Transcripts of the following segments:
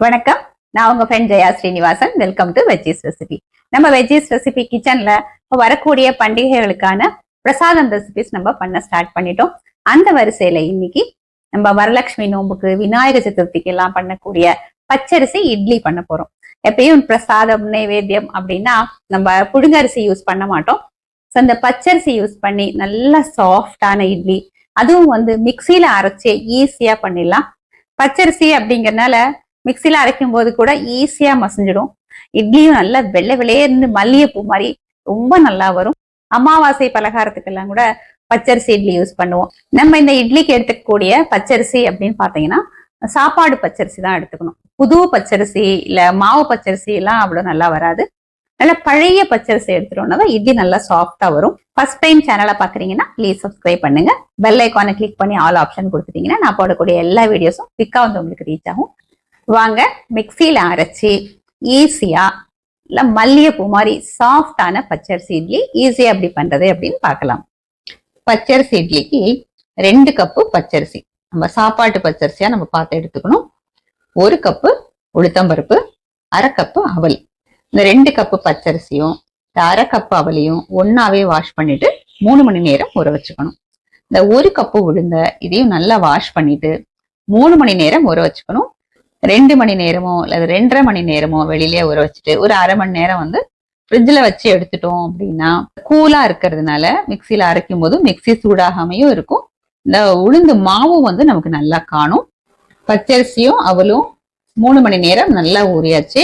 வணக்கம். நான் உங்க friend Jaya Srinivasan. Welcome to veggies recipe நம்ம வெஜ்ஜிஸ் ரெசிபி கிச்சன்ல வரக்கூடிய பண்டிகைகளுக்கான பிரசாதம் ரெசிபிஸ் நம்ம பண்ண ஸ்டார்ட் பண்ணிட்டோம். அந்த வரிசையில இன்னைக்கு நம்ம வரலட்சுமி நோம்புக்கு விநாயகர் சதுர்த்திக்கு எல்லாம் பண்ணக்கூடிய பச்சரிசி இட்லி பண்ண போறோம். எப்பயும் பிரசாதம் நைவேத்தியம் அப்படின்னா நம்ம புழுங்கரிசி யூஸ் பண்ண மாட்டோம். ஸோ இந்த பச்சரிசி யூஸ் பண்ணி நல்லா சாஃப்டான இட்லி அதுவும் வந்து மிக்சியில அரைச்சி ஈஸியா பண்ணிடலாம். பச்சரிசி அப்படிங்கறனால மிக்சியில அரைக்கும் போது கூட ஈஸியா மசிஞ்சிடும். இட்லியும் நல்லா வெள்ளை வெளியேருந்து மல்லிகைப்பூ மாதிரி ரொம்ப நல்லா வரும். அமாவாசை பலகாரத்துக்கெல்லாம் கூட பச்சரிசி இட்லி யூஸ் பண்ணுவோம். நம்ம இந்த இட்லிக்கு எடுத்துக்கக்கூடிய பச்சரிசி அப்படின்னு பாத்தீங்கன்னா சாப்பாடு பச்சரிசி தான் எடுத்துக்கணும். புது பச்சரிசி இல்ல மாவு பச்சரிசி எல்லாம் அவ்வளவு நல்லா வராது. நல்லா பழைய பச்சரிசி எடுத்துட்டோம்னா தான் இட்லி நல்லா சாஃப்டாக வரும். ஃபர்ஸ்ட் டைம் சேனலை பாக்குறீங்கன்னா ப்ளீஸ் சப்ஸ்கிரைப் பண்ணுங்க. பெல் ஐக்கானை கிளிக் பண்ணி ஆல் ஆப்ஷன் கொடுத்துட்டீங்கன்னா நான் போடக்கூடிய எல்லா வீடியோஸும் குவிக்கா வந்து உங்களுக்கு ரீச் ஆகும். வாங்க மிக்சியில் அரைச்சி ஈஸியா இல்லை மல்லிகைப்பூ மாதிரி சாஃப்டான பச்சரிசி இட்லி ஈஸியாக எப்படி பண்ணுறது அப்படின்னு பார்க்கலாம். பச்சரிசி இட்லிக்கு ரெண்டு கப்பு பச்சரிசி. நம்ம சாப்பாட்டு பச்சரிசியாக நம்ம பார்த்து எடுத்துக்கணும். ஒரு கப்பு உளுத்தம்பருப்பு அரை கப்பு அவல். இந்த ரெண்டு கப்பு பச்சரிசியும் இந்த அரை கப்பு அவலையும் ஒன்றாவே வாஷ் பண்ணிட்டு மூணு மணி நேரம் ஊற வச்சுக்கணும். இந்த ஒரு கப்பு உளுந்த இதையும் நல்லா வாஷ் பண்ணிட்டு மூணு மணி நேரம் ஊற வச்சுக்கணும். ரெண்டு மணி நேரமோ அல்லது ரெண்டரை மணி நேரமோ வெளியிலே ஊற வச்சுட்டு ஒரு அரை மணி நேரம் வந்து ஃப்ரிட்ஜில் வச்சு எடுத்துட்டோம் அப்படின்னா கூலாக இருக்கிறதுனால மிக்சியில் அரைக்கும் போது மிக்சி சூடாகாமையும் இருக்கும். இந்த உளுந்து மாவும் வந்து நமக்கு நல்லா காணும். பச்சரிசியும் அவளும் மூணு மணி நேரம் நல்லா ஊறியாச்சு.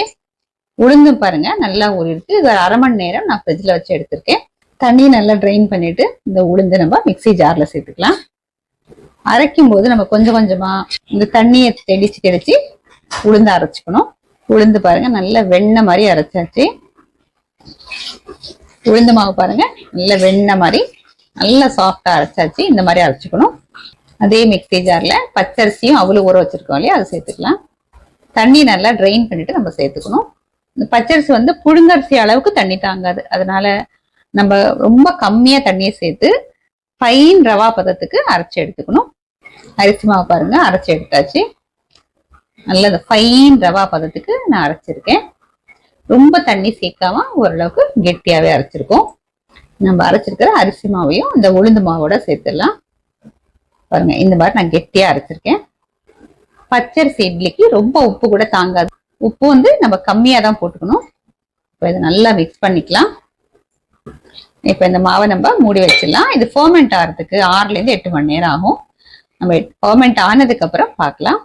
உளுந்தும் பாருங்க நல்லா ஊறிடுச்சு. இது ஒரு அரை மணி நேரம் நான் ஃப்ரிட்ஜில் வச்சு எடுத்திருக்கேன். தண்ணி நல்லா ட்ரைன் பண்ணிட்டு இந்த உளுந்து நம்ம மிக்சி ஜாரில் சேர்த்துக்கலாம். அரைக்கும் போது நம்ம கொஞ்சம் கொஞ்சமா இந்த தண்ணியை தெளிச்சு தெளிச்சு உளுந்து அரைச்சிக்கணும். உளுந்து பாருங்க நல்ல வெண்ணெய் மாதிரி அரைச்சாச்சு. உளுந்து மாவு பாருங்க நல்ல வெண்ணெய் மாதிரி நல்லா சாஃப்டா அரைச்சாச்சு. இந்த மாதிரி அரைச்சிக்கணும். அதே மிக்ஸி ஜார்ல பச்சரிசியும் அவ்வளவு ஊற வச்சிருக்கோம் இல்லையா அதை சேர்த்துக்கலாம். தண்ணி நல்லா ட்ரெயின் பண்ணிட்டு நம்ம சேர்த்துக்கணும். இந்த பச்சரிசி வந்து புழுங்கரிசி அளவுக்கு தண்ணி தாங்காது. அதனால நம்ம ரொம்ப கம்மியா தண்ணியை சேர்த்து ஃபைன் ரவா பதத்துக்கு அரைச்சி எடுத்துக்கணும். அரிசி மாவு பாருங்க அரைச்சி எடுத்தாச்சு. நல்ல ஃபைன் ரவா பதத்துக்கு நான் அரைச்சிருக்கேன். ரொம்ப தண்ணி சேர்க்காம ஓரளவுக்கு கெட்டியாகவே அரைச்சிருக்கோம். நம்ம அரைச்சிருக்கிற அரிசி மாவையும் இந்த உளுந்து மாவோட சேர்த்துடலாம். பாருங்க இந்த மாதிரி நான் கெட்டியாக அரைச்சிருக்கேன். பச்சரிசி இட்லிக்கு ரொம்ப உப்பு கூட தாங்காது. உப்பு வந்து நம்ம கம்மியாக தான் போட்டுக்கணும். இப்போ இதை நல்லா மிக்ஸ் பண்ணிக்கலாம். இப்போ இந்த மாவை நம்ம மூடி வச்சிடலாம். இது ஃபர்மெண்ட் ஆகிறதுக்கு ஆறுலேருந்து எட்டு மணி நேரம் ஆகும். நம்ம ஃபர்மெண்ட் ஆனதுக்கப்புறம் பார்க்கலாம்.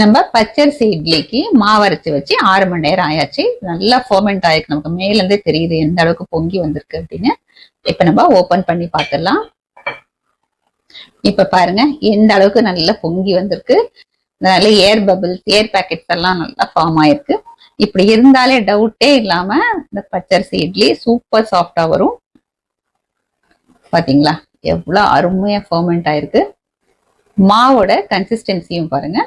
நம்ம பச்சரிசி இட்லிக்கு மாவு அரைச்சி வச்சு ஆறு மணி நேரம் ஆயாச்சு. நல்லா ஃபோமெண்ட் ஆயிருக்கு. நமக்கு மேல இருந்தே தெரியுது எந்த அளவுக்கு பொங்கி வந்திருக்கு அப்படின்னு. இப்போ நம்ம ஓப்பன் பண்ணி பார்த்துடலாம். இப்ப பாருங்க எந்த அளவுக்கு நல்லா பொங்கி வந்திருக்கு. நல்ல ஏர் பபிள்ஸ் ஏர் பேக்கெட்ஸ் எல்லாம் நல்லா ஃபார்ம் ஆயிருக்கு. இப்படி இருந்தாலே டவுட்டே இல்லாம இந்த பச்சரிசி இட்லி சூப்பர் சாஃப்டா வரும். பாத்தீங்களா? எவ்வளோ அருமையா ஃபர்மெண்ட் ஆயிருக்கு. மாவோட கன்சிஸ்டன்சியும் பாருங்க.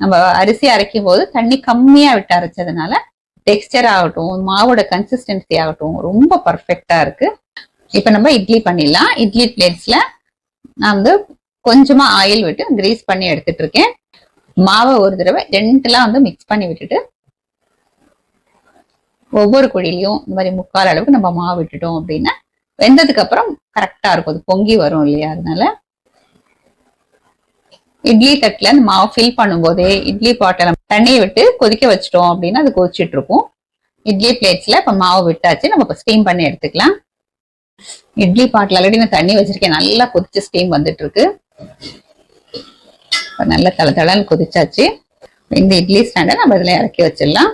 நம்ம அரிசி அரைக்கும் போது தண்ணி கம்மியா விட்டு அரைச்சதுனால டெக்ஸ்டர் ஆகட்டும் மாவோட கன்சிஸ்டன்சி ஆகட்டும் ரொம்ப பர்ஃபெக்டா இருக்கு. இப்ப நம்ம இட்லி பண்ணிடலாம். இட்லி பிளேட்ஸ்ல நான் வந்து கொஞ்சமா ஆயில் விட்டு கிரீஸ் பண்ணி எடுத்துட்டு இருக்கேன். மாவை ஒரு தடவை ஜென்டலா வந்து மிக்ஸ் பண்ணி விட்டுட்டு ஒவ்வொரு குழிலையும் இந்த மாதிரி முக்கால் அளவுக்கு நம்ம மாவு விட்டுட்டோம் அப்படின்னா வெந்ததுக்கு அப்புறம் கரெக்டா இருக்கும். அது பொங்கி வரும் இல்லையா? அதனால இட்லி தட்டுல அந்த மாவு ஃபில் பண்ணும்போதே இட்லி பாட்டில் தண்ணியை விட்டு கொதிக்க வச்சிட்டோம் அப்படின்னா அது கொதிச்சுட்டு இருக்கும். இட்லி பிளேட்ஸ்ல இப்போ மாவு விட்டாச்சு நம்ம இப்போ ஸ்டீம் பண்ணி எடுத்துக்கலாம். இட்லி பாட்டில் ஆல்ரெடி நான் தண்ணி வச்சிருக்கேன் நல்லா கொதிச்சு ஸ்டீம் வந்துட்டு இருக்கு. நல்லா தள தளன்னு கொதிச்சாச்சு. இந்த இட்லி ஸ்டாண்டை நம்ம இதில் இறக்கி வச்சிடலாம்.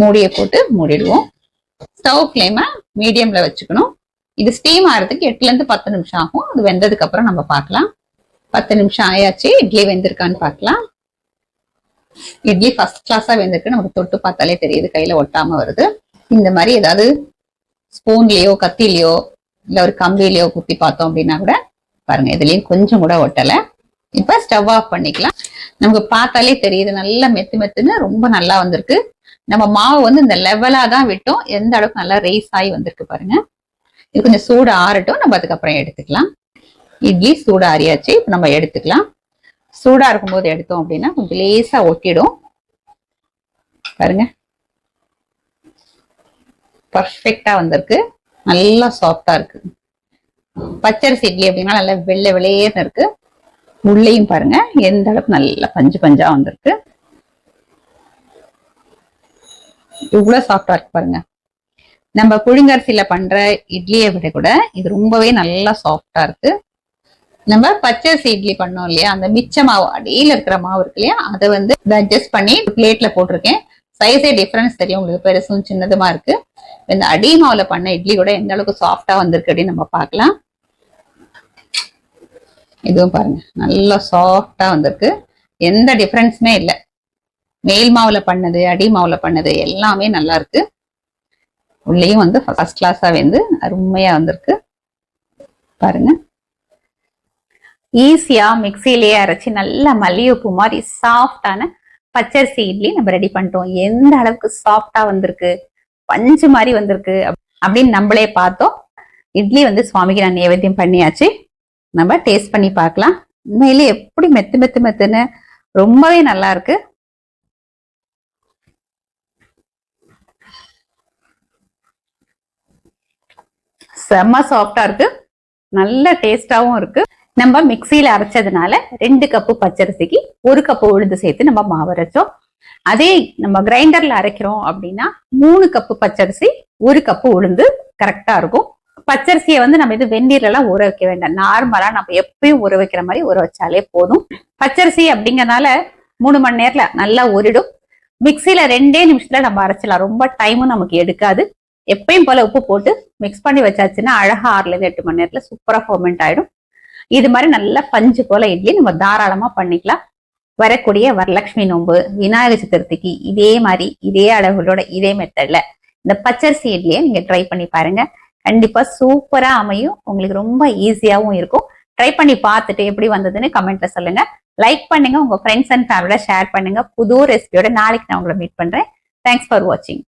மூடியை போட்டு மூடிடுவோம். ஸ்டவ் ஃப்ளேமை மீடியமில் வச்சுக்கணும். இது ஸ்டீம் ஆகிறதுக்கு எட்டுல இருந்து பத்து நிமிஷம் ஆகும். அது வெந்ததுக்கு அப்புறம் நம்ம பார்க்கலாம். பத்து நிமிஷம் ஆயாச்சு. இட்லி வெந்திருக்கான்னு பார்க்கலாம். இட்லி ஃபர்ஸ்ட் கிளாஸா வெந்திருக்கு. நமக்கு தொட்டு பார்த்தாலே தெரியுது. கையில ஒட்டாம வருது. இந்த மாதிரி ஏதாவது ஸ்பூன்லயோ கத்திலேயோ இல்ல ஒரு கம்பிலேயோ குத்தி பார்த்தோம் அப்படின்னா கூட பாருங்க இதுலயும் கொஞ்சம் கூட ஒட்டல. இப்ப ஸ்டவ் ஆஃப் பண்ணிக்கலாம். நமக்கு பார்த்தாலே தெரியுது. நல்லா மெத்து மெத்துன்னு ரொம்ப நல்லா வந்திருக்கு. நம்ம மாவு வந்து இந்த லெவலா தான் விட்டோம். எந்த அளவுக்கு நல்லா ரைஸ் ஆகி வந்திருக்கு பாருங்க. இது கொஞ்சம் சூடு ஆறட்டும் நம்ம அதுக்கப்புறம் எடுத்துக்கலாம். இட்லி சூடு ஆறியாச்சு இப்போ நம்ம எடுத்துக்கலாம். சூடாக இருக்கும்போது எடுத்தோம் அப்படின்னா கொஞ்சம் லேசாக ஒட்டிடும். பாருங்க. பர்ஃபெக்டாக வந்திருக்கு. நல்லா சாஃப்டாக இருக்கு. பச்சரிசி இட்லி அப்படின்னா நல்லா வெள்ளை வெளியேன்னு இருக்கு. உள்ளேயும் பாருங்க எந்த அளவுக்கு நல்லா பஞ்சு பஞ்சா வந்திருக்கு. இவ்வளோ சாஃப்டா இருக்கு பாருங்க. நம்ம புழுங்கரிசியில பண்ற இட்லியை விட கூட இது ரொம்பவே நல்லா சாஃப்டா இருக்கு. நம்ம பச்சரிசி இட்லி பண்ணோம் இல்லையா? அந்த மிச்ச மாவு அடியில் இருக்கிற மாவு இருக்கு இல்லையா? அதை வந்து அட்ஜஸ்ட் பண்ணி பிளேட்ல போட்டிருக்கேன். சைஸே டிஃபரன்ஸ் தெரியும். உங்களுக்கு பெருசும் சின்னதுமா இருக்கு. இந்த அடி மாவுல பண்ண இட்லி கூட எந்த அளவுக்கு சாஃப்டா வந்திருக்கு அப்படின்னு நம்ம பார்க்கலாம். இதுவும் பாருங்க. நல்லா சாஃப்டா வந்திருக்கு. எந்த டிஃபரன்ஸுமே இல்லை. மேல் மாவுல பண்ணது அடி மாவுல பண்ணது எல்லாமே நல்லா இருக்கு. உள்ளேயும் வந்து ஃபர்ஸ்ட் கிளாஸா வந்து அருமையா வந்திருக்கு. பாருங்க. ஈஸியா மிக்சிலேயே அரைச்சி நல்ல மல்லிகைப்பூ மாதிரி சாஃப்டான பச்சரிசி இட்லி நம்ம ரெடி பண்ணிட்டோம். எந்த அளவுக்கு சாஃப்டா வந்திருக்கு? பஞ்சு மாதிரி வந்திருக்கு அப்படின்னு நம்மளே பார்த்தோம். இட்லி வந்து சுவாமிக்கு நான் நைவேத்தியம் பண்ணியாச்சு. நம்ம டேஸ்ட் பண்ணி பார்க்கலாம். உண்மையிலே எப்படி மெத்து மெத்து மெத்துன்னு ரொம்பவே நல்லா இருக்கு. செம்ம சாஃப்டா இருக்கு. நல்ல டேஸ்டாவும் இருக்கு. நம்ம மிக்சியில அரைச்சதுனால ரெண்டு கப்பு பச்சரிசிக்கு ஒரு கப்பு உளுந்து சேர்த்து நம்ம மாவு அரைச்சோம். அதே நம்ம கிரைண்டர்ல அரைக்கிறோம் அப்படின்னா மூணு கப்பு பச்சரிசி ஒரு கப்பு உளுந்து கரெக்டா இருக்கும். பச்சரிசியை வந்து நம்ம இது வெந்நீர்ல எல்லாம் ஊற வைக்க வேண்டாம். நார்மலா நம்ம எப்பயும் ஊற வைக்கிற மாதிரி ஊற வச்சாலே போதும். பச்சரிசி அப்படிங்கறனால மூணு மணி நேரத்துல நல்லா ஊறிடும். மிக்சியில ரெண்டே நிமிஷத்துல நம்ம அரைச்சலாம் ரொம்ப டைமும் நமக்கு எடுக்காது. எப்பயும் போல உப்பு போட்டு மிக்ஸ் பண்ணி வச்சாச்சுன்னா அழகா ஆறுல இருந்து எட்டு மணி நேரத்துல சூப்பரா ஃபர்மெண்ட் ஆயிடும். இது மாதிரி நல்ல பஞ்சு போல இட்லி நம்ம தாராளமா பண்ணிக்கலாம். வரக்கூடிய வரலட்சுமி நோன்பு விநாயகர் சதுர்த்திக்கு இதே மாதிரி இதே அளவுகளோட இதே மெத்தட்ல இந்த பச்சரிசி இட்லியை நீங்க ட்ரை பண்ணி பாருங்க. கண்டிப்பா சூப்பரா அமையும். உங்களுக்கு ரொம்ப ஈஸியாவும் இருக்கும். ட்ரை பண்ணி பார்த்துட்டு எப்படி வந்ததுன்னு கமெண்ட்ல சொல்லுங்க. லைக் பண்ணுங்க. உங்க ஃப்ரெண்ட்ஸ் அண்ட் ஃபேமிலியோட ஷேர் பண்ணுங்க. புது ரெசிபியோட நாளைக்கு நான் உங்களை மீட் பண்றேன். தேங்க்ஸ் ஃபார் வாட்சிங்